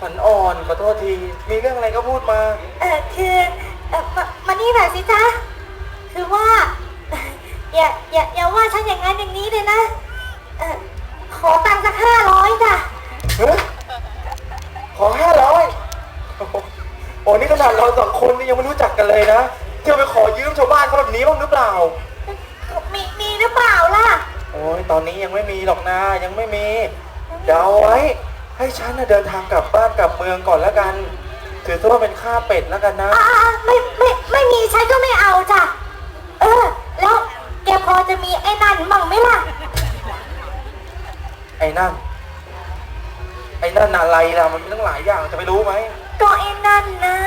จ้ะขวัญอ่อนขอโทษที มีเรื่องอะไรก็พูดมา เออคือเออมามานี่หน่อยสิจ๊ะ คือว่า อย่าอย่าอย่าว่าฉันอย่างนั้นอย่างนี้เลยนะ เออขอตังค์สักห้าร้อยจ้ะเฮ้ยขอห้าร้อยโอ้นี่ขนาดเราสองคนนี่ยังไม่รู้จักกันเลยนะเที่ยวไปขอยืมชาวบ้านเขาแบบนี้บ้างหรือเปล่า มีมีหรือเปล่าล่ะ โอ้ยตอนนี้ยังไม่มีหรอกนะยังไม่มีเดี๋ยวเอาไว้ ให้ฉันน่ะเดินทางกลับบ้านกลับเมืองก่อนแล้วกัน ถือซะว่าเป็นค่าเป็ดแล้วกันนะ อ่าไม่ไม่ไม่มีฉันก็ไม่เอาจ้ะ เออ แล้วแกพอจะมีไอ้นั่นมั่งไหมล่ะ ไอ้นั่น ไอ้นั่นอะไรล่ะ มันมีตั้งหลายอย่างจะไปรู้ไหม ก็ไอ้นั่นนะ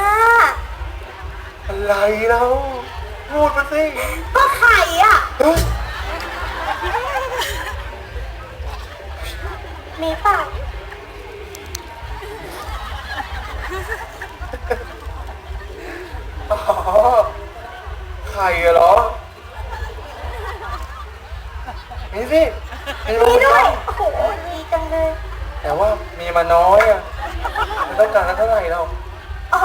อะไรแล้ว พูดมาสิ ก็ นี่สิมีมามีเหมือนด้วกัยนโอ้โห ดีจังเลย แต่ว่ามีมาน้อยอะมันต้องการเท่าไหร่เราอ๋อ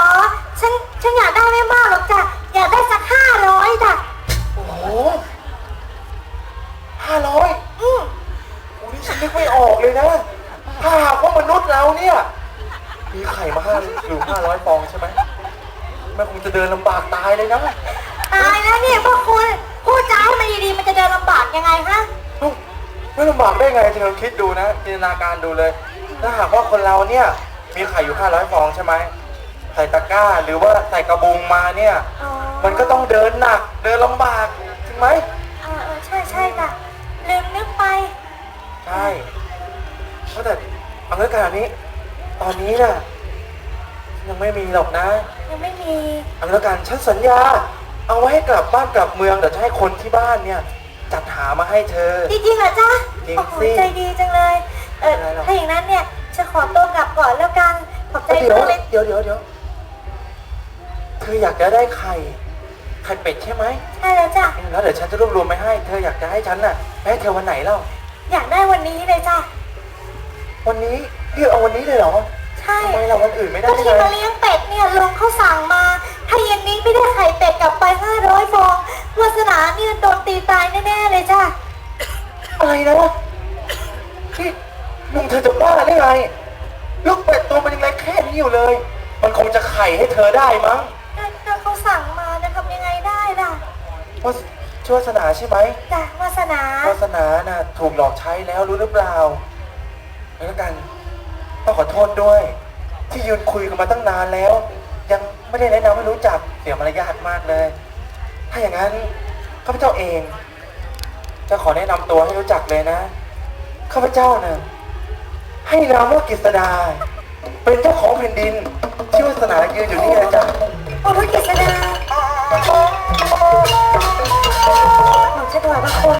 ฉัน ฉันอยากได้ไม่มากหรอกจ้ะ อยากได้สักห้าร้อยจ้ะ โอ้โหห้าร้อยอืมโอ้นี่ฉันนึกไม่ออกเลยนะ ถ้าหากว่ามนุษย์เราเนี่ย มีไข่มาห้าอยู่ห้าร้อยฟองใช่ไหมแม่คงจะเดินลำบากตายเลยนะ ตายแล้วเนี่ยพวกคุณ พูดจาให้มันดีๆ มันจะเดินลำบากยังไงฮะเอ้า ไม่ลำบากได้ไงเธอคิดดูนะจินตนาการดูเลย ถ้าหากว่าคนเราเนี่ยมีไข่อยู่ 500ฟองใช่ไหมใส่ตะกร้าหรือว่าใส่กระบุงมาเนี่ย อ๋อมันก็ต้องเดินหนัก เดินลำบากจริงไหมเออเออใช่ใช่จ้ะลืมนึกไป ใช่เพราะแต่เอาเรื่องการนี้ ตอนนี้น่ะยังไม่มีหรอกนะ ยังไม่มี เอาเรื่องการฉันสัญญา เอาไว้ให้กลับบ้านกลับเมืองเดี๋ยวจะให้คนที่บ้านเนี่ย จัดหามาให้เธอ จริงๆเหรอจ๊ะจริงโอ้โหสิใจดีจังเลย เอออะไรหรอถ้าอย่างนั้นเนี่ยฉันขอตัวกลับก่อนแล้วกัน ขอบใจเดี๋ยวมากเลยเดี๋ยวเดี๋ยวเดี๋ยวเธออยากจะได้ไข่ไข่เป็ดใช่ไหมใช่แล้วจ้ะ แล้วเดี๋ยวฉันจะรวบรวมไปให้ เธออยากจะให้ฉันน่ะไปให้เธอวันไหนเล่าอยากได้วันนี้เลยจ้ะ วันนี้เรียกเอาวันนี้เลยเหรอใช่ทำไมเราวันอื่นไม่ได้ก็ได้ที่ไงมาเลี้ยงเป็ดเนี่ยลุงเขาสั่งมา ถ้าเย็นนี้ไม่ได้ไข่เป็ดกลับไปห้าร้อยฟองวา สนาเนี่ยโดนตีตายแน่ๆเลยจ้ะอะไรนะนี่ลุงเธอจะบ้าได้ไงลูกเป็ดตัวมันยังเล็กแค่นี้อยู่เลย มันคงจะไข่ให้เธอได้มั้งถ้าเขาสั่งมาจะทำยังไงได้ล่ะเพราะชื่อวาสนาใช่ไหมจ้ะวาสนาวาสนาน่ะถูกหลอกใช้แล้วรู้หรือเปล่าไม่แล้วกันต้องขอโทษด้วย ที่ยืนคุยกันมาตั้งนานแล้ว ยังไม่ได้แนะนำให้รู้จักเสียมารยาทมากเลย ถ้าอย่างนั้น ข้าพเจ้าเองจะขอแนะนำตัวให้รู้จักเลยนะ ข้าพเจ้าน่ะให้นามว่ากฤษดา เป็นเจ้าของแผ่นดิน ที่วาสนายืนอยู่นี่นะจ๊ะโอ้พระกฤษดาหนูจะถวายพระคม